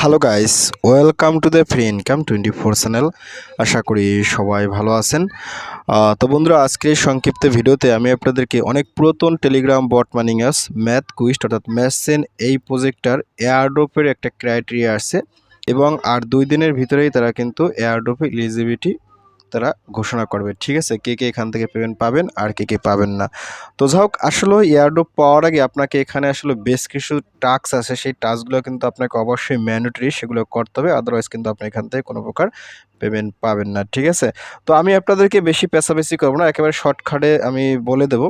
Hello guys welcome to the free income twenty four channel আশা করি সবাই ভালো আছেন। তো বন্ধুরা, আজকের সংক্ষিপ্ত ভিডিওতে আমি আপনাদেরকে অনেক পুরাতন টেলিগ্রাম বট মানিং অ্যাস ম্যাথ কুইস্ট অর্থাৎ ম্যাথসেন এই প্রজেক্টটার এয়ারড্রপের একটা ক্রাইটেরিয়া আসছে এবং আর দুই দিনের ভিতরেই তারা কিন্তু এয়ারড্রপে এলিজিবিলিটি তারা ঘোষণা করবে। ঠিক আছে? কে কে এখান থেকে পেমেন্ট পাবেন আর কে কে পাবেন না। তো যাই হোক, আসলে এয়ারড্রপ পাওয়ার আগে আপনাকে এখানে আসলে বেশ কিছু টাস্ক আছে। সেই টাস্কগুলো কিন্তু আপনাকে অবশ্যই ম্যান্ডেটরি সেগুলো করতে হবে। আদারওয়াইজ কিন্তু আপনি এখান থেকে কোনো প্রকার পেমেন্ট পাবেন না। ঠিক আছে? তো আমি আপনাদেরকে বেশি পেশাবেশি করব না। একেবারে শর্টকাটে আমি বলে দেবো।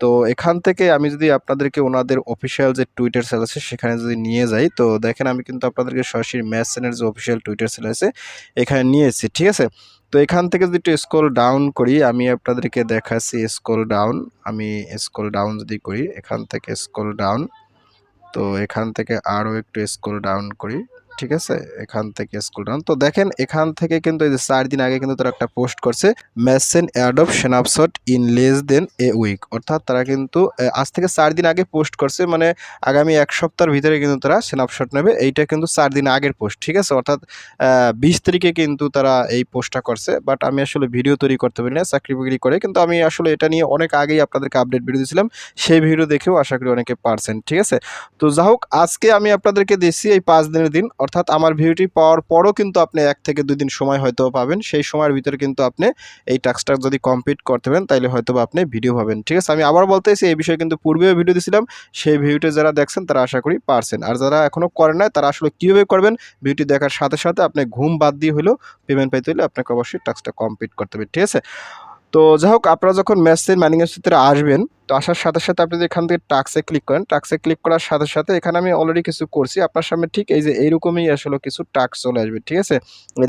তো এখান থেকে আমি যদি আপনাদেরকে ওনাদের অফিসিয়াল যে টুইটার সেল আছে, সেখানে যদি নিয়ে যাই, তো দেখেন আমি কিন্তু আপনাদেরকে সরাসরি ম্যাসেনের যে অফিসিয়াল টুইটার সেল আছে, এখানে নিয়ে এসেছি। ঠিক আছে? তো এখান থেকে যদি একটু স্কোল ডাউন করি, আমি আপনাদেরকে দেখাচ্ছি স্কোল ডাউন আমি স্কোল ডাউন যদি করি, এখান থেকে স্কোল ডাউন তো এখান থেকে আরও একটু স্কোল ডাউন করি। ঠিক আছে? এখান থেকে স্কুল ডাউন তো দেখেন, এখান থেকে কিন্তু এই যে চার দিন আগে কিন্তু তারা একটা পোস্ট করছে Meson airdrop snapshot in less than a week অর্থাৎ তারা কিন্তু আজ থেকে চার দিন আগে পোস্ট করছে মানে আগামী এক সপ্তাহের ভিতরে কিন্তু তারা সেনাপশট নেবে। এইটা কিন্তু চার দিন আগের পোস্ট ঠিক আছে? অর্থাৎ বিশ তারিখে কিন্তু তারা এই পোস্টটা করছে। বাট আমি আসলে ভিডিও তৈরি করতে পারি না, চাকরি বাকরি করে। কিন্তু আমি আসলে এটা নিয়ে অনেক আগেই আপনাদেরকে আপডেট ভিডিও দিয়েছিলাম। সেই ভিডিও দেখেও আশা করি অনেকে পারছেন, ঠিক আছে? তো যা হোক আজকে আমি আপনাদেরকে দিচ্ছি এই পাঁচ দিনের দিন। অর্থাৎ আমার ভিডিওটি পাওয়ার পরও কিন্তু আপনি এক থেকে দুই দিন সময় হয়তো পাবেন। সেই সময়ের ভিতরে কিন্তু আপনি এই টাস্কটা যদি কমপ্লিট করতে পারেন তাহলে হয়তো আপনি ভিডিও পাবেন। ঠিক আছে, আমি আবার বলতেছি এই বিষয়ে কিন্তু পূর্বেও ভিডিও দিয়েছিলাম। সেই ভিডিওটি যারা দেখছেন, তারা আশা করি পারছেন। আর যারা এখনও করেন নাই, তারা আসলে কীভাবে করবেন, ভিডিওটি দেখার সাথে সাথে আপনি ঘুম বাদ দিয়ে হলেও পেমেন্ট পাইতে হলে আপনাকে অবশ্যই টাস্কটা কমপ্লিট করতে হবে। ঠিক আছে তো যাই হোক আপনারা যখন ম্যাসেজ ম্যানিংয়ের ভিতরে আসবেন, তো আসার সাথে সাথে আপনি এখান থেকে টাক্সে ক্লিক করেন টাক্সে ক্লিক করার সাথে সাথে এখানে আমি অলরেডি কিছু করছি। আপনার সামনে ঠিক এই যে এইরকমই আসলে কিছু টাক্স চলে আসবে, ঠিক আছে?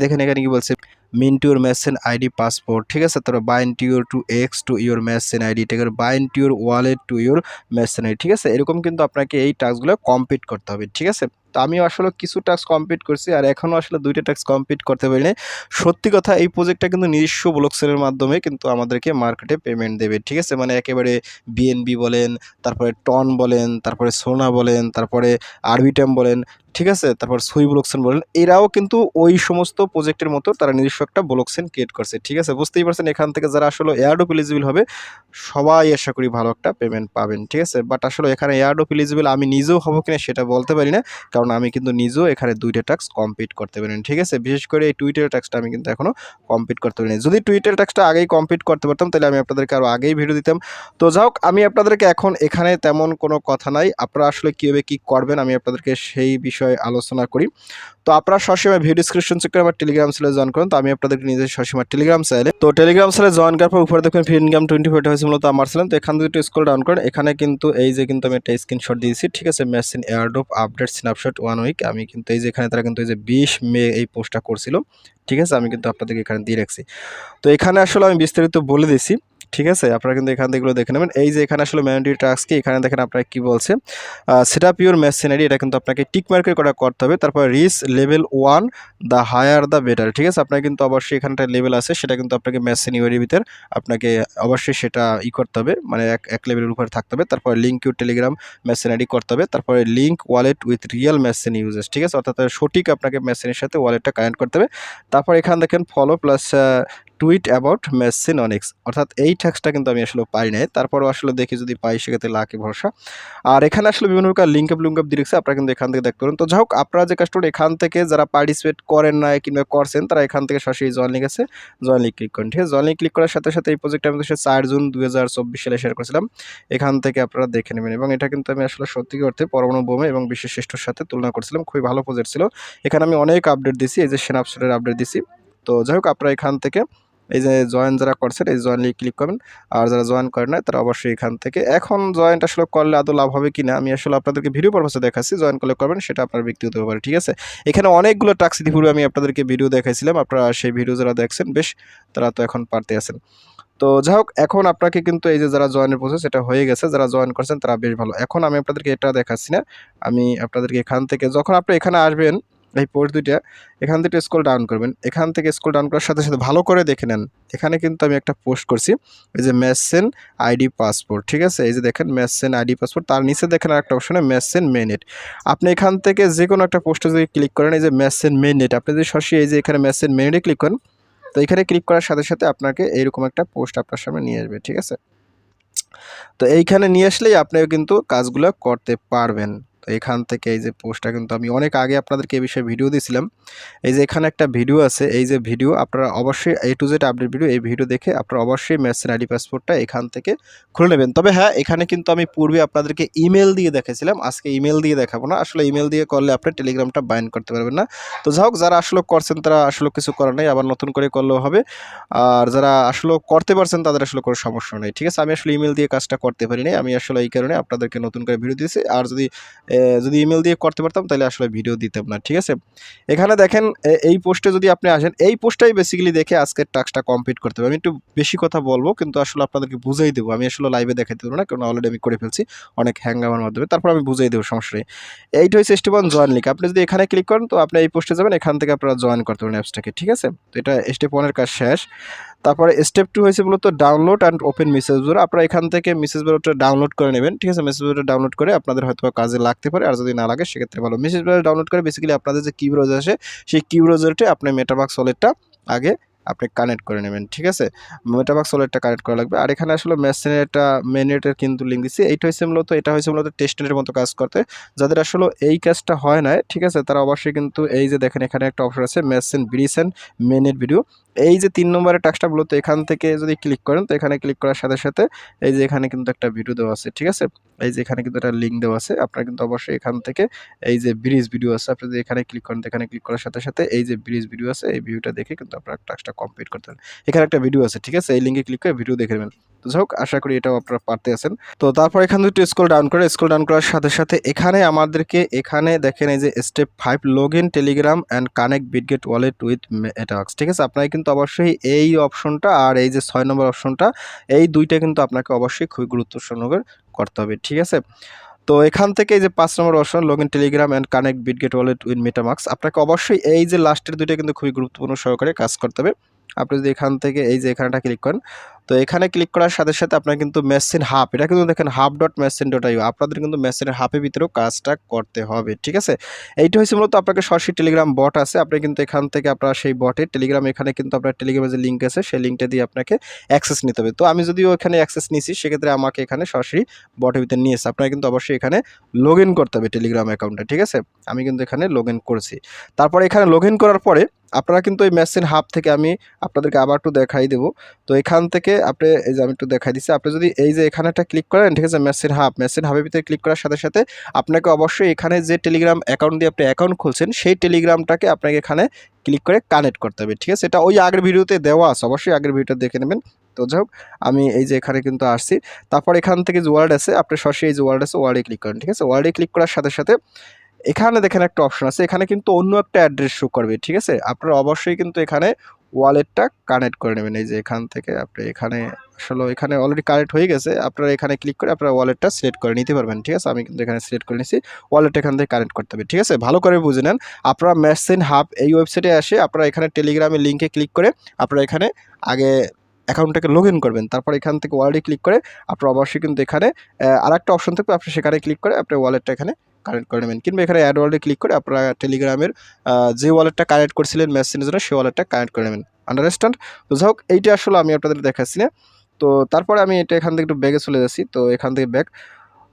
দেখেন এখানে কি বলছে mint to your Meson ID passport ঠিক আছে? তারপর bind your to X to your Meson ID ঠিক আছে? Bind to your wallet to your Meson ID ঠিক আছে? এরকম কিন্তু আপনাকে এই টাস্কগুলো কমপ্লিট করতে হবে, ঠিক আছে? তো আমি আসলে কিছু টাস্ক কমপ্লিট করছি আর এখনও আসলে দুইটা টাস্ক কমপ্লিট করতে পারিনি সত্যি কথা, এই প্রজেক্টটা কিন্তু নিজস্ব ব্লক সেলের মাধ্যমে কিন্তু আমাদেরকে মার্কেটে পেমেন্ট দেবে, ঠিক আছে? মানে একেবারে বিএনবি বলেন, তারপরে টন বলেন, তারপরে সোনা বলেন, তারপরে আরবিটাম বলেন ঠিক আছে? তারপর সুই ব্লকসেন বলেন, এরাও কিন্তু ওই সমস্ত প্রজেক্টের মতো তারা নিজস্ব একটা ব্লকসেন ক্রিয়েট করছে, ঠিক আছে? বুঝতেই পারছেন এখান থেকে যারা আসলে এয়ারডোপ এলিজিবল হবে, সবাই আশা করি ভালো একটা পেমেন্ট পাবেন, ঠিক আছে? বাট আসলে এখানে এয়ারডোপ এলিজিবল আমি নিজেও হব কিনা সেটা বলতে পারি না, কারণ আমি কিন্তু নিজেও এখানে দুইটা ট্যাক্স কমপ্লিট করতে পারি ঠিক আছে? বিশেষ করে এই টুইটার ট্যাক্সটা আমি কিন্তু এখনও কমপ্লিট করতে পারিনি যদি টুইটার ট্যাক্সটা আগেই কমপ্লিট করতে পারতাম, তাহলে আমি আপনাদেরকে আরও আগেই ভিডিও দিতাম। তো যাই হোক, আমি আপনাদেরকে এখন এখানে তেমন কোনো কথা নাই, আপনারা আসলে কীভাবে কী করবেন, আমি আপনাদেরকে সেই বিষয়ে আলোচনা করি। তো আপনারা সবসময় ভিডিও ডিসক্রিপশন চেক করে আমার টেলিগ্রাম চ্যানেলে জয়েন করুন। তো আমি আপনাদেরকে নিজে সবসময় টেলিগ্রাম চ্যানেলে তো টেলিগ্রাম চ্যানেলে জয়েন করার পর উপরে দেখুন ফ্রি টোয়েন্টি ফোরটা হয়েছে মূলত আমার চ্যানেল তো এখান থেকে একটু স্কোল ডাউন করেন। এখানে কিন্তু এই যে কিন্তু আমি একটা স্ক্রিনশট দিয়েছি। ঠিক আছে Meson airdrop update snapshot one week আমি কিন্তু এই যে এখানে তারা কিন্তু এই যে বিশ মে এই পোস্টটা করছিল। ঠিক আছে, আমি কিন্তু আপনাদেরকে এখানে দিয়ে রাখছি। তো এখানে আসলে আমি বিস্তারিত বলে দিছি ঠিক আছে? আপনারা কিন্তু এখান থেকে দেখে নেবেন। এই যে এখানে আসলে ম্যান্ডেটরি টাস্ক কি? এখানে দেখেন আপনাকে কি বলছে? সেট আপ ইউর মেশিনারি এটা কিন্তু আপনাকে টিক মার্কের করা করতে হবে। তারপর reach level one the higher the better ঠিক আছে? আপনার কিন্তু অবশ্যই এখানটা লেভেল আছে, সেটা কিন্তু আপনাকে মেশিনারির ভিতর আপনাকে অবশ্যই সেটা ই করতে হবে। মানে এক এক লেভেলের উপরে থাকতে হবে। তারপর লিঙ্ক ইউর টেলিগ্রাম মেশিনারি করতে হবে। তারপরে link wallet with real Meson uses ঠিক আছে? অর্থাৎ সঠিক আপনাকে মেশিনের সাথে ওয়ালেটটা কানেক্ট করতে হবে। তারপর এখান দেখেন follow plus tweet about Meson Onyx অর্থাৎ এই ট্যাক্সটা কিন্তু আমি আসলে পাই নাই। তারপরও আসলে দেখি যদি পাই, সেক্ষেত্রে লাখে ভরসা। আর এখানে আসলে বিভিন্ন প্রকার লিঙ্ক আপ লিঙ্ক আপ দিয়ে আপনারা কিন্তু এখান থেকে দেখতে পারেন। তো যাই হোক, আপনারা যে কাজটা এখান থেকে যারা পার্টিসিপেট করেন না কিংবা করছেন, তারা এখান থেকে সরাসরি জয়েন লিঙ্ক আছে। জয়েন লিঙ্ক ক্লিক করেন, ঠিক আছে? জয়েন লিঙ্ক ক্লিক করার সাথে সাথে এই প্রজেক্টটা আমি সে চার জুন দুই হাজার চব্বিশ সালে শেয়ার করেছিলাম। এখান থেকে আপনারা দেখে নেবেন। এবং এটা কিন্তু আমি আসলে সত্যি করতে পরমাণু বোমে এবং বিশ্বের শ্রেষ্ঠর সাথে তুলনা করছিলাম। খুবই ভালো প্রজেক্ট ছিল। এখানে আমি অনেক আপডেট দিছি এই যে সেনাপসেটের আপডেট দিছি তো যাই হোক, আপনারা এখান থেকে এই যে জয়েন যারা করছেন এই জয়েন লিঙ্ক ক্লিক করবেন। আর যারা জয়েন করেন না তারা অবশ্যই এখান থেকে, এখন জয়েন্ট আসলে করলে আদৌ লাভ হবে কি না আমি আসলে আপনাদেরকে ভিডিও পারপাসে দেখাচ্ছি জয়েন করলে করবেন, সেটা আপনার ব্যক্তিগত ব্যাপার, ঠিক আছে? এখানে অনেকগুলো টাক্স ইতিপূর্বে আমি আপনাদেরকে ভিডিও দেখাইছিলাম, আপনারা সেই ভিডিও যারা দেখছেন, বেশ, তারা তো এখন পারতে আছেন। তো যাই হোক, এখন আপনাকে কিন্তু এই যে যারা জয়েনের প্রসেস এটা হয়ে গেছে, যারা জয়েন করছেন, তারা বেশ ভালো। এখন আমি আপনাদেরকে এটা দেখাচ্ছি না, আমি আপনাদেরকে এখান থেকে, যখন আপনি এখানে আসবেন এই পোস্ট দুইটা, এখান থেকে স্ক্রল ডাউন করবেন। এখান থেকে স্ক্রল ডাউন করার সাথে সাথে ভালো করে দেখে নেন। এখানে কিন্তু আমি একটা পোস্ট করছি, এই যে মেসেন আইডি পাসপোর্ট ঠিক আছে? এই যে দেখেন মেসেন আইডি পাসপোর্ট তার নিচে দেখেন আর একটা অপশনে মেসেন মেনেট আপনি এখান থেকে যে কোনো একটা পোস্টে যদি ক্লিক করেন, এই যে মেসেন মেনেট আপনি যদি সরাসরি এই যে এখানে মেসেন মেনেটে ক্লিক করেন, তো এখানে ক্লিক করার সাথে সাথে আপনাকে এইরকম একটা পোস্ট আপনার সামনে নিয়ে আসবে, ঠিক আছে? তো এইখানে নিয়ে আসলেই আপনিও কিন্তু কাজগুলো করতে পারবেন। তো এখান থেকে এই যে পোস্টটা কিন্তু আমি অনেক আগে আপনাদেরকে এই বিষয়ে ভিডিও দিয়েছিলাম। এই যে এখানে একটা ভিডিও আছে, এই যে ভিডিও আপনারা অবশ্যই A to Z update video এই ভিডিও দেখে আপনারা অবশ্যই মেসেন আইডি পাসপোর্টটা এখান থেকে খুলে নেবেন। তবে হ্যাঁ এখানে কিন্তু আমি পূর্বে আপনাদেরকে ইমেল দিয়ে দেখেছিলাম আজকে ইমেল দিয়ে দেখাবো না। আসলে ইমেল দিয়ে করলে আপনি টেলিগ্রামটা বাইন করতে পারবেন না। তো যাই হোক, যারা আসলে করছেন তারা আসলে কিছু করার নেই, আবার নতুন করে করলেও হবে। আর যারা আসলে করতে পারছেন তাদের আসলে কোনো সমস্যা নেই, ঠিক আছে? আমি আসলে ইমেল দিয়ে কাজটা করতে পারিনি। আমি আসলে এই কারণে আপনাদেরকে নতুন করে ভিডিও দিয়েছি। আর যদি যদি ইমেল দিয়ে করতে পারতাম, তাহলে আসলে ভিডিও দিতাম না, ঠিক আছে? এখানে দেখেন এই পোস্টে যদি আপনি আসেন, এই পোস্টটাই বেসিক্যালি দেখে আজকের টাস্কটা কমপ্লিট করতে হবে। আমি একটু বেশি কথা বলব, কিন্তু আসলে আপনাদেরকে বুঝাই দেবো। আমি আসলে লাইভে দেখাতে দেবো না, কারণ অলরেডি আমি করে ফেলছি, অনেক হ্যাঙ্গামার মাধ্যমে। তারপর আমি বুঝাই দেবো, সমস্যা নেই। এইটা হচ্ছে স্টেপ ওয়ান জয়েন লিঙ্ক আপনি যদি এখানে ক্লিক করেন, তো আপনি এই পোস্টে যাবেন, এখান থেকে আপনারা জয়েন করতে পারেন অ্যাপসটাকে ঠিক আছে? তো এটা স্টেপ ওয়ানের কাজ শেষ। তারপরে স্টেপ টু হয়েছে মূলত download and open message bro আপনারা এখান থেকে মেসেজ ব্রোটা ডাউনলোড করে নেবেন। ঠিক আছে মেসেজ ব্রোটা ডাউনলোড করে আপনাদের হয়তো কাজে লাগতে পারে, আর যদি না লাগে সেক্ষেত্রে ভালো। মেসেজ ব্রো ডাউনলোড করে বেসিক্যালি আপনাদের যে কি ব্রাউজার আসে সেই কি ব্রাউজারটি আপনি মেটাবাক্স ওয়ালেটটা আগে আপনি কানেক্ট করে নেবেন। ঠিক আছে? মেটাবাক্স ওয়ালেটটা কানেক্ট করা লাগবে। আর এখানে আসলে মেসেনের একটা মেনেটের কিন্তু লিঙ্ক দিচ্ছি। এইটা হয়েছে মূলত, এটা হয়েছে মূলত টেস্টের মতো কাজ করতে। যাদের আসলে এই কাজটা হয় না ঠিক আছে, তারা অবশ্যই কিন্তু এই যে দেখেন এখানে একটা অপশন আছে মেসেন ব্রিসেন মেনের ভিডিও এই যে তিন নম্বরের টাস্কটা বলতো এখান থেকে যদি ক্লিক করেন, তো এখানে ক্লিক করার সাথে সাথে এই যে এখানে কিন্তু একটা ভিডিও দেওয়া আছে, ঠিক আছে? এই যে এখানে কিন্তু একটা লিঙ্ক দেওয়া আছে, আপনারা কিন্তু অবশ্যই এখান থেকে এই যে ব্রিজ ভিডিও আছে, আপনি যদি এখানে ক্লিক করেন এখানে ক্লিক করার সাথে সাথে এই যে ব্রিজ ভিডিও আছে, এই ভিডিওটা দেখে কিন্তু আপনারা টাস্কটা কমপ্লিট করতে পারেন এখানে একটা ভিডিও আছে, ঠিক আছে? এই লিঙ্কে ক্লিক করে ভিডিও দেখে নেবেন। তো যাই হোক, আশা করি এটাও আপনারা পারতে আছেন। তো তারপর এখান থেকে স্কুল ডাউন করে স্কুল ডাউন করার সাথে সাথে এখানে আমাদেরকে, এখানে দেখেন এই যে step five log in Telegram and connect Bitget wallet with MetaMask ঠিক আছে? আপনারা কিন্তু অবশ্যই এই অপশনটা আর এই যে ছয় নম্বর অপশনটা এই দুইটা কিন্তু আপনাকে অবশ্যই খুবই গুরুত্ব সহকারে করতে হবে। ঠিক আছে? তো এখান থেকে এই যে পাঁচ number option log in Telegram and connect Bitget wallet with MetaMask আপনাকে অবশ্যই এই যে লাস্টের দুইটা কিন্তু খুবই গুরুত্বপূর্ণ সহকারে কাজ করতে হবে। আপনি যদি এখান থেকে এই যে এখানটা ক্লিক করেন তো এখানে ক্লিক করার সাথে সাথে আপনার কিন্তু মেসিন হাব এটা কিন্তু দেখেন hub dot Meson dot IO আপনাদের কিন্তু মেসিনের হাফের ভিতরেও কাজটা করতে হবে, ঠিক আছে? এইটা হচ্ছে মূলত আপনাকে সরাসরি টেলিগ্রাম বট আছে, আপনি কিন্তু এখান থেকে আপনার সেই বটে টেলিগ্রাম এখানে কিন্তু আপনার টেলিগ্রামের যে লিঙ্ক আছে, সেই লিঙ্কটা দিয়ে আপনাকে অ্যাক্সেস নিতে হবে। তো আমি যদিও এখানে অ্যাক্সেস নিছি সেক্ষেত্রে আমাকে এখানে সরাসরি বটের ভিতরে নিয়েছে আপনার কিন্তু অবশ্যই এখানে লগ করতে হবে টেলিগ্রাম অ্যাকাউন্টে ঠিক আছে? আমি কিন্তু এখানে লগ করেছি। তারপর এখানে লগ করার পরে আপনারা কিন্তু ওই মেসিন হাব থেকে আমি আপনাদেরকে আবার একটু দেখাই দেবো। তো এখান থেকে আপনি এই যে আমি একটু দেখাই দিচ্ছি, আপনি যদি এই যে এখানে একটা ক্লিক করেন, ঠিক আছে মেসিন হাব মেসিন হাবের ভিতরে ক্লিক করার সাথে সাথে আপনাকে অবশ্যই এখানে যে টেলিগ্রাম অ্যাকাউন্ট দিয়ে আপনি অ্যাকাউন্ট খুলছেন, সেই টেলিগ্রামটাকে আপনাকে এখানে ক্লিক করে কানেক্ট করতে হবে, ঠিক আছে? এটা ওই আগের ভিডিওতে দেওয়া আছে, অবশ্যই আগের ভিডিওটা দেখে নেবেন। তো যাই হোক, আমি এই যে এখানে কিন্তু আসছি। তারপর এখান থেকে যে ওয়ার্ড আছে, আপনি সরাসরি এই যে ওয়ার্ড আছে ওয়ার্ডে ক্লিক করেন, ঠিক আছে? ওয়ার্ডে ক্লিক করার সাথে সাথে এখানে দেখেন একটা অপশন আছে, এখানে কিন্তু অন্য একটা অ্যাড্রেস শো করবে, ঠিক আছে? আপনারা অবশ্যই কিন্তু এখানে ওয়ালেটটা কানেক্ট করে নেবেন। এই যে এখান থেকে আপনি এখানে আসলে এখানে অলরেডি কানেক্ট হয়ে গেছে। আপনারা এখানে ক্লিক করে আপনারা ওয়ালেটটা সিলেক্ট করে নিতে পারবেন, ঠিক আছে? আমি কিন্তু এখানে সিলেক্ট করে নিয়েছি ওয়ালেট এখান থেকে কানেক্ট করতে হবে, ঠিক আছে? ভালো করে বুঝে নেন। আপনারা মেসেন হাব এই ওয়েবসাইটে আসে আপনারা এখানে টেলিগ্রামের লিঙ্কে ক্লিক করে আপনারা এখানে আগে অ্যাকাউন্টটাকে লগ ইন করবেন। তারপর এখান থেকে ওয়ালেটে ক্লিক করে আপনারা অবশ্যই কিন্তু এখানে আর একটা অপশন থাকবে, আপনি সেখানে ক্লিক করে আপনার ওয়ালেটটা এখানে কানেক্ট করে নেবেন কিংবা এখানে অ্যাড ওয়ালেটে ক্লিক করে আপনারা টেলিগ্রামের যে ওয়ালেটটা কানেক্ট করছিলেন মেসেঞ্জারের জন্য সেই ওয়ালেটটা কানেক্ট করে নেবেন। আন্ডারস্ট্যান্ড তো যাই হোক, এইটা আসলে আমি আপনাদের দেখাচ্ছি না। তো তারপরে আমি এটা এখান থেকে একটু ব্যাগে চলে যাচ্ছি। তো এখান থেকে ব্যাগ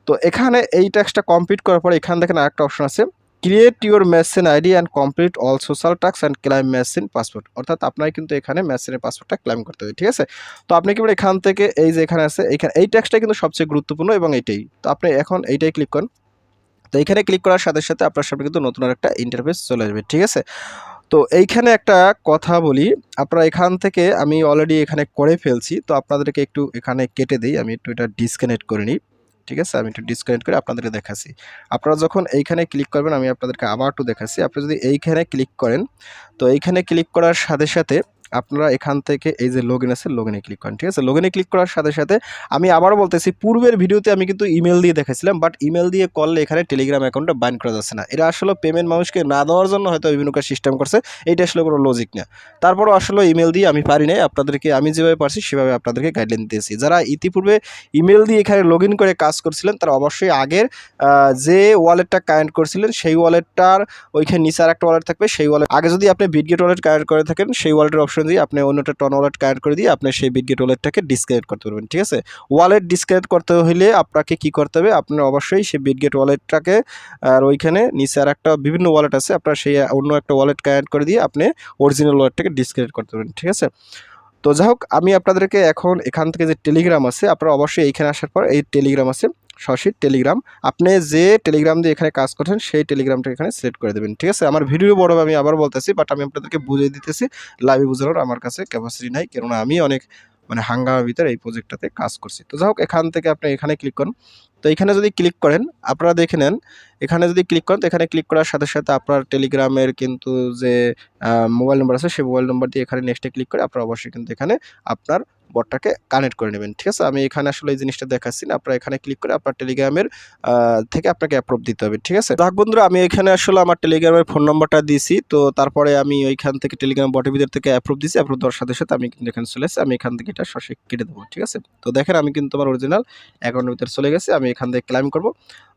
তো এখানে এই ট্যাক্সটা কমপ্লিট করার পরে এখানে দেখেন আরেকটা অপশন আছে। Create your Meson ID and complete all social task and claim Meson passport অর্থাৎ আপনার কিন্তু এখানে মেসিনের পাসপোর্টটা ক্লাইম করতে হবে, ঠিক আছে? তো আপনি কি বলে এখান থেকে এই যে এখানে আছে, এখানে এই ট্যাক্সটা কিন্তু সবচেয়ে গুরুত্বপূর্ণ এবং এইটাই তো আপনি এখন এইটাই ক্লিক করেন। তো এইখানে ক্লিক করার সাথে সাথে আপনার সামনে কিন্তু নতুন একটা ইন্টারফেস চলে আসবে, ঠিক আছে? তো এইখানে একটা কথা বলি, আপনারা এখান থেকে আমি অলরেডি এখানে করে ফেলছি, তো আপনাদেরকে একটু এখানে কেটে দিই, আমি একটু এটা ডিসকানেক্ট করে নিই, ঠিক আছে? আমি একটু ডিসকানেক্ট করে আপনাদেরকে দেখাচ্ছি। আপনারা যখন এইখানে ক্লিক করবেন, আমি আপনাদেরকে আবার একটু দেখাচ্ছি, আপনি যদি এইখানে ক্লিক করেন, তো এইখানে ক্লিক করার সাথে সাথে আপনারা এখান থেকে এই যে লগ ইন আছে লগ ইনে ক্লিক করেন, ঠিক আছে? লগ ইনে ক্লিক করার সাথে সাথে আমি আবারও বলতেছি, পূর্বের ভিডিওতে আমি কিন্তু ইমেল দিয়ে দেখাইছিলাম বাট ইমেল দিয়ে করলে এখানে টেলিগ্রাম অ্যাকাউন্টটা বাইন্ড করা যাচ্ছে না। এরা আসলে পেমেন্ট মানুষকে না দেওয়ার জন্য হয়তো বিভিন্ন কাজ সিস্টেম করছে, এইটা আসলে কোনো লজিক না। তারপরও আসলে ইমেল দিয়ে আমি পারি নাই, আপনাদেরকে আমি যেভাবে পারছি সেভাবে আপনাদেরকে গাইডলাইন দিয়েছি। যারা ইতিপূর্বে ইমেল দিয়ে এখানে লগ করে কাজ করছিলেন, তারা অবশ্যই আগের যে ওয়ালেটটা কানেক্ট করছিলেন, সেই ওয়ালেটটার ওইখানে নিচে আর একটা ওয়ালেট থাকবে, সেই ওয়ালেট আগে যদি আপনি বিটগেট ওয়ালেট কানেক্ট করে থাকেন, সেই ওয়ালেটের অপশন দিয়ে আপনি অন্যটা টন ওয়ালেট কানেক্ট করে দিয়ে আপনি সেই বিটগেট ওয়ালেটটাকে ডিসকানেক্ট করতে পারবেন, ঠিক আছে? ওয়ালেট ডিসকানেক্ট করতে হলে আপনাকে কি করতে হবে? আপনার অবশ্যই সেই বিটগেট ওয়ালেটটাকে, আর ওইখানে নিচে আর একটা বিভিন্ন ওয়ালেট আছে, আপনার সেই অন্য একটা ওয়ালেট কানেক্ট করে দিয়ে আপনি অরিজিনাল ওয়ালেটটাকে ডিসকানেক্ট করতে পারবেন, ঠিক আছে? তো যাই হোক, আমি আপনাদেরকে এখন এখান থেকে যে টেলিগ্রাম আছে, আপনারা অবশ্যই এইখানে আসার পর এই টেলিগ্রাম আছে সরাসরি টেলিগ্রাম আপনি যে টেলিগ্রাম দিয়ে এখানে কাজ করছেন, সেই টেলিগ্রামটা এখানে সিলেক্ট করে দেবেন। ঠিক আছে? আমার ভিডিও বড় আমি আবার বলতেছি বাট আমি আপনাদেরকে বুঝিয়ে দিতেছি লাইভে বোঝানোর আমার কাছে ক্যাপাসিটি নাই, কেননা আমি অনেক মানে হাঙ্গামার ভিতরে এই প্রজেক্টটাতে কাজ করছি। তো যাই হোক, এখান থেকে আপনি এখানে ক্লিক করুন। তো এখানে যদি ক্লিক করেন, আপনারা দেখে নেন, এখানে যদি ক্লিক করেন, তো এখানে ক্লিক করার সাথে সাথে আপনার টেলিগ্রামের কিন্তু যে মোবাইল নম্বর আছে, সেই মোবাইল নম্বর দিয়ে এখানে নেক্সটে ক্লিক করে আপনারা অবশ্যই কিন্তু এখানে আপনার বটটাকে কানেক্ট করে নেবেন, ঠিক আছে? আমি এখানে আসলে এই জিনিসটা দেখাচ্ছি না, আপনারা এখানে ক্লিক করে আপনার টেলিগ্রামের থেকে আপনাকে অ্যাপ্রুভ দিতে হবে, ঠিক আছে? যাক বন্ধুরা, আমি এখানে আসলে আমার টেলিগ্রামের ফোন নম্বরটা দিয়েছি, তো তারপরে আমি ওইখান থেকে টেলিগ্রাম বটের ভিতর থেকে অ্যাপ্রুভ দিয়েছি অ্যাপ্রুভ দেওয়ার সাথে সাথে আমি কিন্তু এখানে চলে এসেছি, আমি এখান থেকে এটা সরাসরি কেটে দেবো, ঠিক আছে? তো দেখেন আমি কিন্তু আমার অরিজিনাল অ্যাকাউন্টের ভিতরে চলে গেছে, আমি এখান থেকে ক্লাইম করব।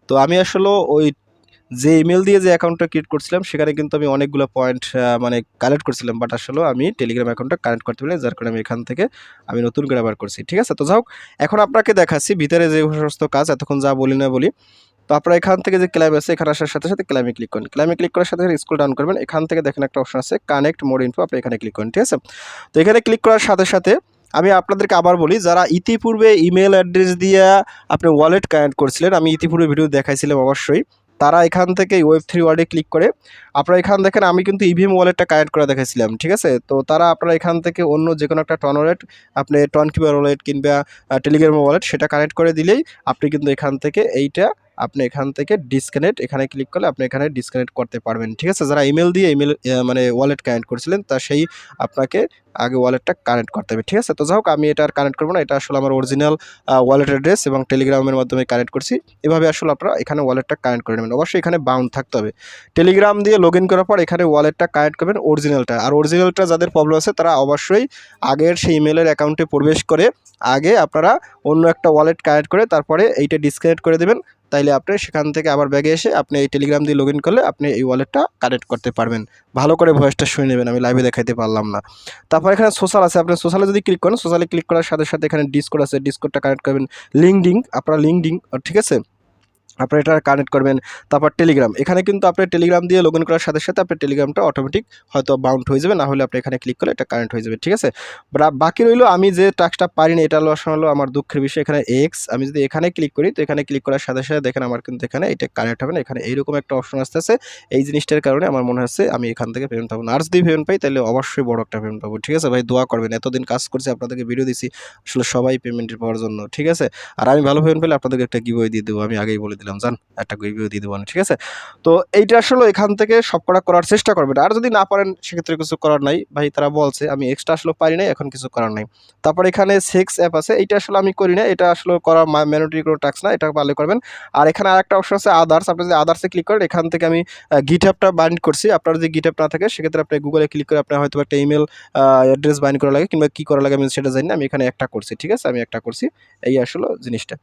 তো আমি আসলে ওই যে ইমেল দিয়ে যে অ্যাকাউন্টটা ক্রিয়েট করছিলাম, সেখানে কিন্তু আমি অনেকগুলো পয়েন্ট মানে কালেক্ট করছিলাম বাট আসলে আমি টেলিগ্রাম অ্যাকাউন্টটা কানেক্ট করতে পারি যার কারণে আমি এখান থেকে আমি নতুন করে আবার করছি, ঠিক আছে? তো যাই এখন আপনাকে দেখাচ্ছি, ভিতরে যে সমস্ত কাজ, এতক্ষণ যা বলি না বলি। তো আপনারা এখান থেকে যে ক্লাইম আছে, এখানে আসার সাথে সাথে ক্লাইমে ক্লিক করেন। ক্লাইমে ক্লিক করার সাথে স্কুল ডাউন করবেন, এখান থেকে দেখেন একটা অপশন আছে কানেক্ট মোড ইনফো আপনি এখানে ক্লিক করেন, ঠিক আছে? তো এখানে ক্লিক করার সাথে সাথে আমি আপনাদেরকে আবার বলি, যারা ইতিপূর্বে ইমেল অ্যাড্রেস দিয়ে আপনি ওয়ালেট কানেক্ট করছিলেন, আমি ইতিপূর্বে ভিডিও দেখাইছিলাম অবশ্যই। তারা এখান থেকে ওয়েব থ্রি ওয়ার্ডে ক্লিক করে। আপনারা এখান দেখেন, আমি কিন্তু ইভিএম ওয়ালেটটা কানেক্ট করে দেখেছিলাম, ঠিক আছে? তো তারা আপনারা এখান থেকে অন্য যে কোনো একটা টন ওয়ালেট আপনি টন কিপার ওয়ালেট কিংবা টেলিগ্রাম ওয়ালেট সেটা কানেক্ট করে দিলেই আপনি কিন্তু এখান থেকে এইটা আপনি এখান থেকে ডিসকানেক্ট এখানে ক্লিক করলে আপনি এখানে ডিসকানেক্ট করতে পারবেন। ঠিক আছে? যারা ইমেল দিয়ে ইমেল মানে ওয়ালেট কানেক্ট করেছিলেন, তা সেই আপনাকে আগে ওয়ালেটটা কানেক্ট করতে হবে। ঠিক আছে? তো যাই হোক আমি এটা আর কানেক্ট করব না। এটা আসলে আমার অরিজিনাল ওয়ালেট অ্যাড্রেস এবং টেলিগ্রামের মাধ্যমে কানেক্ট করছি। এভাবে আসলে আপনারা এখানে ওয়ালেটটা কানেক্ট করে নেবেন। অবশ্যই এখানে বাউন্ড থাকতে হবে। টেলিগ্রাম দিয়ে লগ করার পর এখানে ওয়ালেটটা কানেক্ট করবেন অরিজিনালটা আর অরিজিনালটা যাদের প্রবলেম আছে, তারা অবশ্যই আগের সেই ইমেলের অ্যাকাউন্টে প্রবেশ করে আগে আপনারা অন্য একটা ওয়ালেট কানেক্ট করে তারপরে এইটা ডিসকানেক্ট করে দেবেন। তাইলে আপনি সেখান থেকে আবার ব্যাগে এসে আপনি এই টেলিগ্রাম দিয়ে লগ করলে আপনি এই ওয়ালেটটা কানেক্ট করতে পারবেন। ভালো করে ভয়েসটা শুনে নেবেন, আমি লাইভে দেখাইতে পারলাম না। তারপর এখানে সোশ্যাল আছে, আপনি সোশ্যালে যদি ক্লিক করেন সোশ্যালে ক্লিক করার সাথে সাথে এখানে ডিসকোড আছে ডিসকোডটা কানেক্ট করবেন। লিঙ্কডিং আপনারা লিঙ্কডিং ঠিক আছে? আপনারা এটা কানেক্ট করবেন, তারপর টেলিগ্রাম এখানে কিন্তু আপনি টেলিগ্রাম দিয়ে লগ করার সাথে সাথে আপনার টেলিগ্রামটা অটোমেটিক হয়তো বাউন্ড হয়ে যাবে, না হলে আপনি এখানে ক্লিক করলে এটা কানেক্ট হয়ে যাবে, ঠিক আছে? বাকি রইল, আমি যে টাস্কটা পারি না এটা হলো আমার দুঃখের বিষয়, এখানে এক্স আমি যদি এখানে ক্লিক করি, তো এখানে ক্লিক করার সাথে সাথে দেখেন আমার কিন্তু এখানে এটা কানেক্ট হবে না, এখানে এইরকম একটা অপশন আসতেছে। এই জিনিসটার কারণে আমার মনে হচ্ছে আমি এখান থেকে পেমেন্ট পাবো। না আর যদি পেমেন্ট পাই, তাহলে অবশ্যই বড় একটা পেমেন্ট পাবো, ঠিক আছে? ভাই, দোয়া করবেন, এতদিন কাজ করছি, আপনাদেরকে ভিডিও দিছি, আসলে সবাই পেমেন্টের পাওয়ার জন্য, ঠিক আছে? আর আমি ভালো পেমেন্ট পেলে আপনাদেরকে একটা গিভওয়ে দিয়ে দেবো, আমি আগেই বলে দিলাম। জান একটা গিভওয়ে দিয়ে দেবো ঠিক আছে? তো এইটা আসলে এখান থেকে সবকটা করার চেষ্টা করবেন। আর যদি না পারেন, সেক্ষেত্রে কিছু করার নাই। ভাই, তারা বলছে, আমি এক্সট্রা আসলে পারি নাই, এখন কিছু করার নাই। তারপর এখানে সেক্স অ্যাপ আছে, এইটা আসলে আমি করি না এটা আসলে করা ম্যানুটারি কোনো টাক্স না, এটা পারলে করবেন। আর এখানে আরেকটা অপশন আছে আদার্স আপনি যদি আদার্সে ক্লিক করেন, এখান থেকে আমি গিট অ্যাপটা বাইন্ড করছি। আপনার যদি গিট অ্যাপ না থাকে, সেক্ষেত্রে আপনি গুগলে ক্লিক করে আপনার হয়তো একটা ইমেল অ্যাড্রেস বাইন্ড করা লাগে, কিংবা কী করা লাগে আমি সেটা জানি না। আমি এখানে একটা করছি, ঠিক আছে? আমি একটা করছি। এই আসলে জিনিসটা।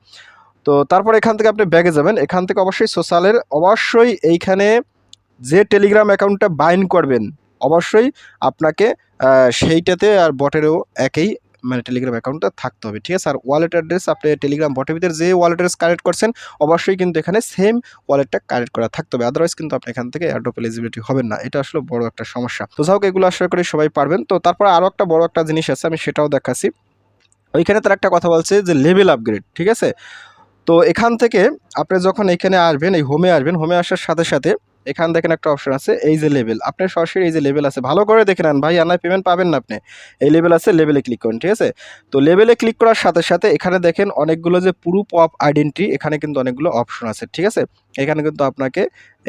তো তারপর এখান থেকে আপনি ব্যাগে যাবেন। এখান থেকে অবশ্যই সোশ্যালের, অবশ্যই এইখানে যে টেলিগ্রাম অ্যাকাউন্টটা বাইন্ড করবেন, অবশ্যই আপনাকে সেইটাতে আর বটেরও একই মানে টেলিগ্রাম অ্যাকাউন্টটা থাকতে হবে, ঠিক আছে? আর ওয়ালেট অ্যাড্রেস আপনি টেলিগ্রাম বটের ভিতরে যে ওয়ালেট অ্যাড্রেস কানেক্ট করছেন, অবশ্যই কিন্তু এখানে সেম ওয়ালেটটা কানেক্ট করা থাকতে হবে। আদারওয়াইজ কিন্তু আপনি এখান থেকে অ্যাড্রপ এলিজিবিলিটি হবেন না। এটা আসলে বড় একটা সমস্যা। তো যাই হোক, এগুলো আশা করি সবাই পারবেন। তো তারপর আরও একটা বড় একটা জিনিস আছে, আমি সেটাও দেখাচ্ছি। ওইখানে তার একটা কথা বলছে যে লেভেল আপগ্রেড ঠিক আছে? তো এখান থেকে আপনি যখন এখানে আসবেন, এই হোমে আসবেন হোমে আসার সাথে সাথে এখান দেখেন একটা অপশন আছে, এই যে লেভেল আপনার সরাসরি এই যে লেভেল আছে, ভালো করে দেখে নেন। ভাই আনায় পেমেন্ট পাবেন না আপনি। এই লেভেল আছে লেভেলে ক্লিক করুন, ঠিক আছে? তো লেভেলে ক্লিক করার সাথে সাথে এখানে দেখেন অনেকগুলো যে প্রুফ অফ আইডেন্টি এখানে কিন্তু অনেকগুলো অপশন আছে, ঠিক আছে? এখানে কিন্তু আপনাকে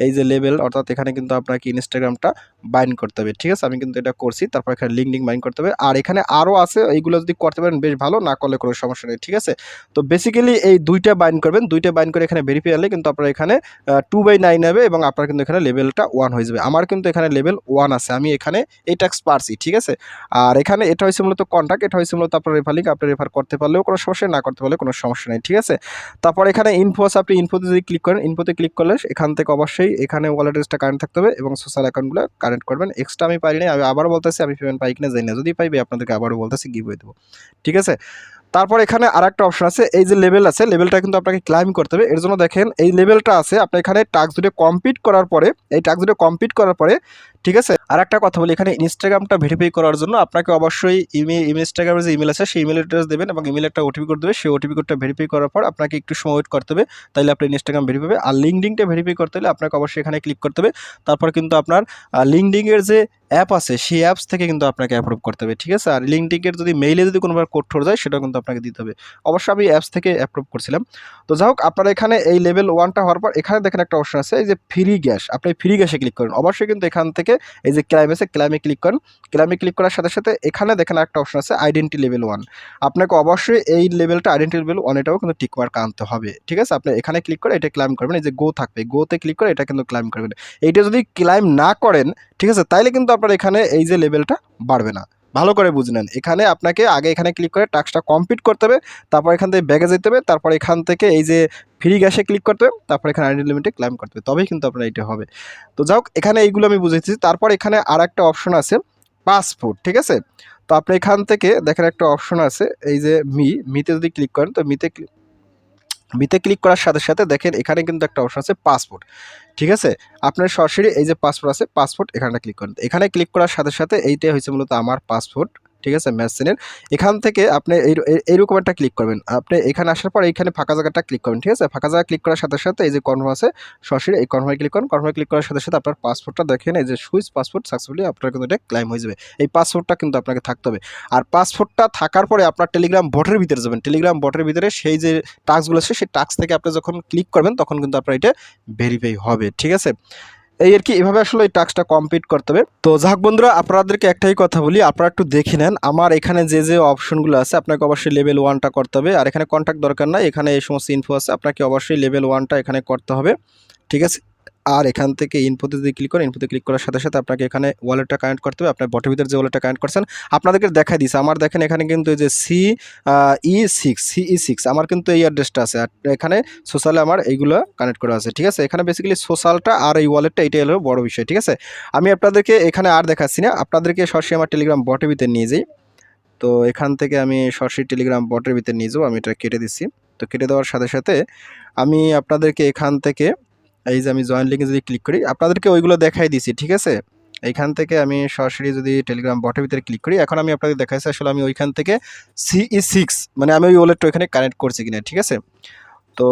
এই যে লেভেল অর্থাৎ এখানে কিন্তু আপনাকে ইনস্টাগ্রামটা বাইন্ড করতে হবে, ঠিক আছে? আমি কিন্তু এটা করছি, তারপর এখানে লিঙ্ক লিঙ্ক বাইন্ড করতে হবে। আর এখানে আরও আছে, এইগুলো যদি করতে পারেন বেশ ভালো, না করলে কোনো সমস্যা নেই, ঠিক আছে? তো বেসিক্যালি এই দুইটা বাইন্ড করবেন, দুইটা বাইন করে এখানে ভেরিফাই হলে কিন্তু আপনার এখানে টু বাই নাইন হবে এবং আপনার কিন্তু এখানে লেভেলটা ওয়ান হয়ে যাবে। আমার কিন্তু এখানে লেভেল ওয়ান আছে, আমি এখানে এই ট্যাক্স পারছি, ঠিক আছে? আর এখানে এটা হয়েছে মূলত কন্ট্যাক্ট এটা হয়েছে মূলত আপনার রেফার লিঙ্ক আপনি রেফার করতে পারলেও কোনো সমস্যা না করতে পারলে কোনো সমস্যা নেই, ঠিক আছে? তারপর এখানে ইনফো আছে আপনি ইনফোতে যদি ক্লিক করেন ইনফোতে ক্লিক করলে এখান থেকে অবশ্যই এখানে ওয়ালেট অ্যাড্রেসটা কারেন্ট থাকতে হবে এবং সোশ্যাল অ্যাকাউন্টগুলো কারেন্ট করবেন। এক্সট্রা আমি পারি না আমি আবারও বলতেছি, আমি পেমেন্ট পাই কিনা জানি না। যদি পাইবে আপনাদেরকে আবারও বলতেছি গিভ হয়ে দেবো। ঠিক আছে? তারপর এখানে আরেকটা অপশন আছে, এই যে লেভেল আছে লেভেলটা কিন্তু আপনাকে ক্লাইম করতে হবে। এর জন্য দেখেন, এই লেভেলটা আছে, আপনি এখানে টাস্ক দুটো কমপ্লিট করার পরে, এই টাস্ক দুটো কমপ্লিট করার পরে, ঠিক আছে? আর একটা কথা বলি, এখানে ইনস্টাগ্রামটা ভেরিফাই করার জন্য আপনাকে অবশ্যই ইমেল ইনস্টাগ্রামের যে ইমেল আছে, সেই ইমেল অ্যাড্রেস দেবেন এবং ইমেল একটা ওটিপি কোড দেবে। সেই ওটিপি কোডটা ভেরিফাই করার পর আপনাকে একটু সময় ওয়েট করতে হবে। তাইলে আপনি ইনস্টাগ্রাম ভেরিফাই আর লিঙ্কডিংটা ভেরিফাই করতে হলে আপনাকে অবশ্যই এখানে ক্লিক করতে হবে। তারপর কিন্তু আপনার লিঙ্কডিংয়ের যে অ্যাপ আছে, সেই অ্যাপস থেকে কিন্তু আপনাকে অ্যাপ্রুভ করতে হবে, ঠিক আছে? আর লিঙ্কডিংয়ের যদি মেইলে যদি কোনোবার কোড ঠোর যায়, সেটাও কিন্তু আপনাকে দিতে হবে। অবশ্যই আমি অ্যাপস থেকে অ্যাপ্রুভ করছিলাম। তো যাই হোক, আপনারা এখানে এই লেভেল ওয়ানটা হওয়ার পর, এখানে দেখেন একটা অপশন আছে, এই যে ফ্রি গ্যাস আপনি ফ্রি গ্যাসে ক্লিক করেন। অবশ্যই কিন্তু এখান থেকে এই যে ক্লাইম আছে ক্লাইমে ক্লিক করেন। ক্লাইমে ক্লিক করার সাথে সাথে এখানে দেখেন একটা অপশন আছে আইডেন্টি লেভেল ওয়ান আপনাকে অবশ্যই এই লেভেলটা আইডেন্টি লেভেল ওয়ান এটাও কিন্তু টিক মার্ক আনতে হবে, ঠিক আছে? আপনি এখানে ক্লিক করে এটা ক্লাইম করবেন, এই যে গো থাকবে গোতে ক্লিক করে এটা কিন্তু ক্লাইম করবেন। এইটা যদি ক্লাইম না করেন, ঠিক আছে? তাইলে কিন্তু আপনার এখানে এই যে লেভেলটা বাড়বে না। ভালো করে বুঝে নেন। এখানে আপনাকে আগে এখানে ক্লিক করে টাস্কটা কমপ্লিট করতে হবে, তারপর এখান থেকে ব্যাগে যেতে হবে, তারপর এখান থেকে এই যে ফ্রি গ্যাসে ক্লিক করতে হবে, তারপর এখানে আইডি লিমিটে ক্লাইম করতে হবে। তবেই কিন্তু আপনার এটা হবে। তো যাই হোক, এখানে এইগুলো আমি বুঝেছি। তারপর এখানে আর একটা অপশন আছে পাসপোর্ট ঠিক আছে? তো আপনি এখান থেকে দেখেন একটা অপশন আছে, এই যে মি মিতে যদি ক্লিক করেন, তো মিতে মিতে ক্লিক করার সাথে সাথে দেখেন এখানে কিন্তু একটা অপশন আছে পাসপোর্ট ঠিক আছে? আপনার সরাসরি এই যে পাসপোর্ট আছে পাসপোর্ট এখানে ক্লিক করেন। এখানে ক্লিক করার সাথে সাথে এইটাই হয়েছে মূলত আমার পাসপোর্ট ঠিক আছে ম্যাসিনের এখান থেকে আপনি এই, এই- এইরকম একটা ক্লিক করবেন। আপনি এখানে আসার পর এইখানে ফাঁকা জায়গাটা ক্লিক করবেন, ঠিক আছে? ফাঁকা জায়গা ক্লিক করার সাথে সাথে এই যে কনফার্ম আছে, সরাসরি এই কনফার্মে ক্লিক করেন। কনফার্মে ক্লিক করার সাথে সাথে আপনার পাসপোর্টটা দেখেন, এই যে সুইচ পাসপোর্ট সাকসেসফুলি আপনার কিন্তু এটা ক্লাইম হয়ে যাবে। এই পাসপোর্টটা কিন্তু আপনাকে থাকতে হবে। আর পাসপোর্টটা থাকার পরে আপনার টেলিগ্রাম বটের ভিতরে যাবেন। টেলিগ্রাম বটের ভিতরে সেই যে টাস্কগুলো আছে, সেই টাস্ক থেকে আপনি যখন ক্লিক করবেন, তখন কিন্তু আপনার এটা ভেরিফাই হবে, ঠিক আছে? এই আর কি, এভাবে আসলে এই টাস্কটা কমপ্লিট করতে হবে। তো যাক বন্ধুরা, আপনাদেরকে একটাই কথা বলি, আপনারা একটু দেখে নেন, আমার এখানে যে যে অপশনগুলো আছে, আপনাকে অবশ্যই লেভেল ওয়ানটা করতে হবে, আর এখানে কন্ট্যাক্ট দরকার না এখানে এই সমস্ত ইনফো আছে, আপনাকে অবশ্যই লেভেল ওয়ানটা এখানে করতে হবে, ঠিক আছে? আর এখান থেকে ইনফোতে যদি ক্লিক করেন ইনফোতে ক্লিক করার সাথে সাথে আপনাকে এখানে ওয়ালেটটা কানেক্ট করতে হবে। আপনার বটের ভিতরে যে ওয়ালেটটা কানেক্ট করছেন, আপনাদেরকে দেখাই দিছে আমার দেখেন এখানে কিন্তু যে C E six C E six আমার কিন্তু এই অ্যাড্রেসটা আছে। আর এখানে সোশ্যালে আমার এইগুলো কানেক্ট করা আছে, ঠিক আছে? এখানে বেসিক্যালি সোশ্যালটা আর এই ওয়ালেটটা এটাই হলো বড় বিষয়, ঠিক আছে? আমি আপনাদেরকে এখানে আর দেখাচ্ছি না। আপনাদেরকে সরাসরি আমার টেলিগ্রাম বটের ভিতরে নিয়ে যাই। তো এখান থেকে আমি সরাসরি টেলিগ্রাম বটের ভিতরে নিয়ে যাব। আমি এটা কেটে দিচ্ছি। তো কেটে দেওয়ার সাথে সাথে আমি আপনাদেরকে এখান থেকে এই যে আমি জয়েন লিঙ্কে যদি ক্লিক করি, আপনাদেরকে ওইগুলো দেখাই দিছি, ঠিক আছে? এইখান থেকে আমি সরাসরি যদি টেলিগ্রাম বটের ভিতরে ক্লিক করি, এখন আমি আপনাদের দেখাইছি আসলে আমি ওইখান থেকে সিই সিক্স মানে আমি ওই ওয়ালেটটা ওইখানে কানেক্ট করছি কিনা, ঠিক আছে? তো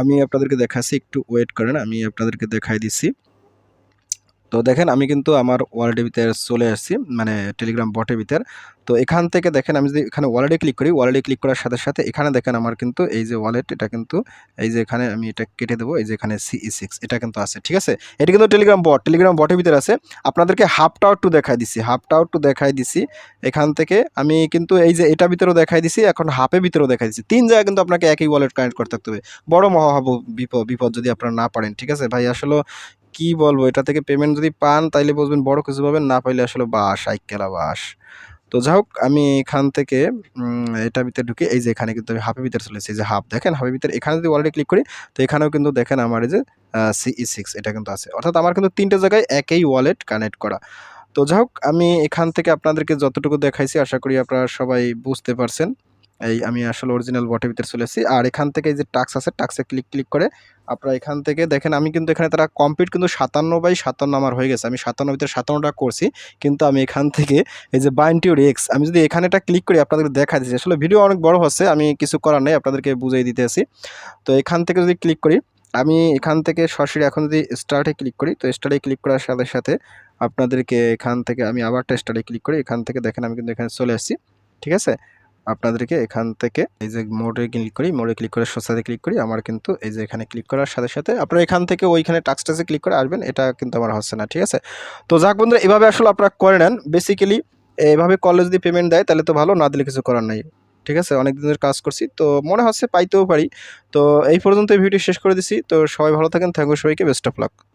আমি আপনাদেরকে দেখাচ্ছি, একটু ওয়েট করেন, আমি আপনাদেরকে দেখাই দিচ্ছি। তো দেখেন, আমি কিন্তু আমার ওয়ালেটের ভিতরে চলে আসছি মানে টেলিগ্রাম বটের ভিতর। তো এখান থেকে দেখেন, আমি যদি এখানে ওয়ালেটে ক্লিক করি ওয়ালেটে ক্লিক করার সাথে সাথে এখানে দেখেন আমার কিন্তু এই যে ওয়ালেট এটা কিন্তু এই যে এখানে আমি এটা কেটে দেবো, এই যে এখানে সিই সিক্স এটা কিন্তু আছে, ঠিক আছে? এটা কিন্তু টেলিগ্রাম বট টেলিগ্রাম বটের ভিতরে আছে। আপনাদেরকে হাফটাও টু দেখাই দিছি হাফটাও টু দেখাই দিছি। এখান থেকে আমি কিন্তু এই যে এটা ভিতরেও দেখাই দিছি, এখন হাফের ভিতরেও দেখাই দিছি। তিন জায়গায় কিন্তু আপনাকে একই ওয়ালেট কানেক্ট করতে হবে। বড় মহাভাব বিপদ বিপদ যদি আপনারা না পারেন, ঠিক আছে? ভাই, আসলে কি বলব? এটা থেকে পেমেন্ট যদি পান, তাইলে বুঝবেন বড় কিছু পাবেন, না পাইলে আসলে বাস আইকেলা বাস। তো যাই হোক, আমি এখান থেকে এটা ভিতরে ঢুকে, এই যে এখানে কিন্তু আমি হাফের ভিতরে চলেছি এই যে হাফ দেখেন হাফের ভিতরে, এখানে যদি অলরেডি ক্লিক করি, তো এখানেও কিন্তু দেখেন আমার এই যে সিই সিক্স এটা কিন্তু আছে। অর্থাৎ আমার কিন্তু তিনটে জায়গায় একই ওয়ালেট কানেক্ট করা। তো যাই হোক, আমি এখান থেকে আপনাদেরকে যতটুকু দেখাইছি, আশা করি আপনারা সবাই বুঝতে পারছেন। এই আমি আসলে অরিজিনাল বটের ভিতরে চলে এসেছি। আর এখান থেকে যে টাক্স আছে টাক্সে ক্লিক ক্লিক করে আপনারা এখান থেকে দেখেন, আমি কিন্তু এখানে তারা কমপ্লিট কিন্তু সাতান্ন বাই সাতান্ন আমার হয়ে গেছে। আমি সাতান্ন ভিতরে সাতান্নটা করছি, কিন্তু আমি এখান থেকে এই যে বাইনটিউর এক্স আমি যদি এখানে এটা ক্লিক করি, আপনাদেরকে দেখা দিচ্ছি। আসলে ভিডিও অনেক বড় হচ্ছে, আমি কিছু করার নেই, আপনাদেরকে বুঝিয়ে দিতে আসি তো এখান থেকে যদি ক্লিক করি, আমি এখান থেকে সরাসরি এখন যদি স্টার্টে ক্লিক করি, তো স্টার্টে ক্লিক করার সাথে সাথে আপনাদেরকে এখান থেকে আমি আবার স্টার্টে ক্লিক করি। এখান থেকে দেখেন, আমি কিন্তু এখানে চলে আসছি, ঠিক আছে? আপনাদেরকে এখান থেকে এই যে মোড়ে ক্লিক করি মোড়ে ক্লিক করে সোসাতে ক্লিক করি, আমার কিন্তু এই যে এখানে ক্লিক করার সাথে সাথে আপনারা এখান থেকে ওইখানে টাক্স টাচে ক্লিক করে আসবেন, এটা কিন্তু আমার হচ্ছে না, ঠিক আছে? তো যাক বন্ধুরা, এভাবে আসলে আপনারা করে নেন। বেসিক্যালি এভাবে কলেজ যদি পেমেন্ট দেয়, তাহলে তো ভালো, না দিলে কিছু করার নাই, ঠিক আছে? অনেক দিনের কাজ করছি, তো মনে হচ্ছে পাইতেও পারি। তো এই পর্যন্ত ভিডিও শেষ করে দিছি, তো সবাই ভালো থাকেন থ্যাংক ইউ সবাইকে বেস্ট অফ লাক